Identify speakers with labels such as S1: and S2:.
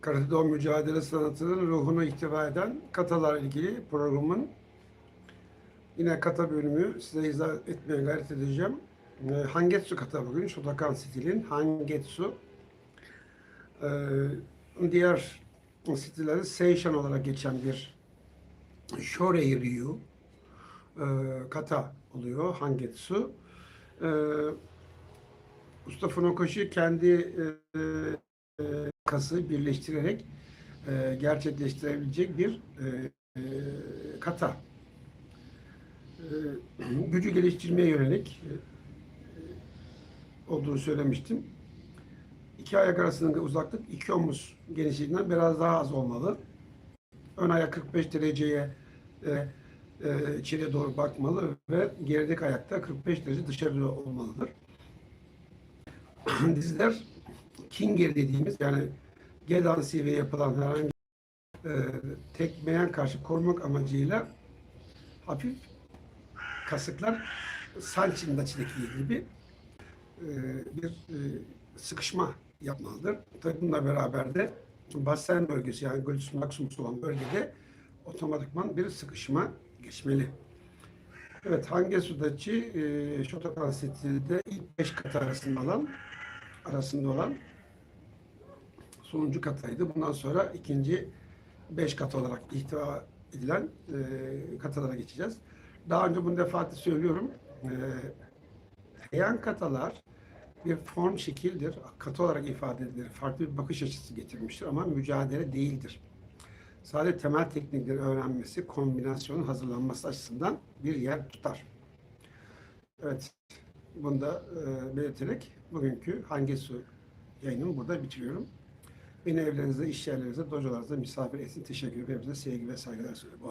S1: Karate mücadele sanatının ruhunu ihtiva eden katalar ilgili programın yine kata bölümü size izah etmeye gayret edeceğim. Ee, Hangetsu kata bugün, Shotokan stilin Hangetsu. Ee, diğer stilleri Seishan olarak geçen bir Shorei Ryu e, kata oluyor Hangetsu. Ee, Usta Funakoshi kendi e, e, kası birleştirerek e, gerçekleştirebilecek bir e, e, kata. E, gücü geliştirmeye yönelik e, olduğunu söylemiştim. İki ayak arasındaki uzaklık iki omuz genişliğinden biraz daha az olmalı. Ön ayak 45 dereceye e, e, içeriye doğru bakmalı ve gerideki ayakta 45 derece dışarı olmalıdır. Dizler Kinger dediğimiz yani Gedan ve yapılan herhangi e, tekmeyen karşı korumak amacıyla hafif kasıklar Sanchi'nin içindeki gibi e, bir e, sıkışma yapmalıdır. Tabi bununla beraber de basen bölgesi yani gluteus maximus olan bölgede otomatikman bir sıkışma geçmeli. Evet, hangi sudachi e, Shotokan ilk beş kata arasında olan arasında olan sonuncu kataydı. Bundan sonra ikinci beş kat olarak ihtiva edilen e, katalara geçeceğiz. Daha önce bunu defaatle söylüyorum. E, Heian katalar bir form şekildir. Kata olarak ifade edilir. Farklı bir bakış açısı getirmiştir ama mücadele değildir. Sadece temel teknikleri öğrenmesi, kombinasyonun hazırlanması açısından bir yer tutar. Evet, bunu da e, belirterek bugünkü Hangesu yayınımı burada bitiriyorum. Beni evlerinizde, iş yerlerinizde, dojolarınızda misafir etsin. Teşekkür ederim. Hepinize sevgi ve saygılar sunuyorum.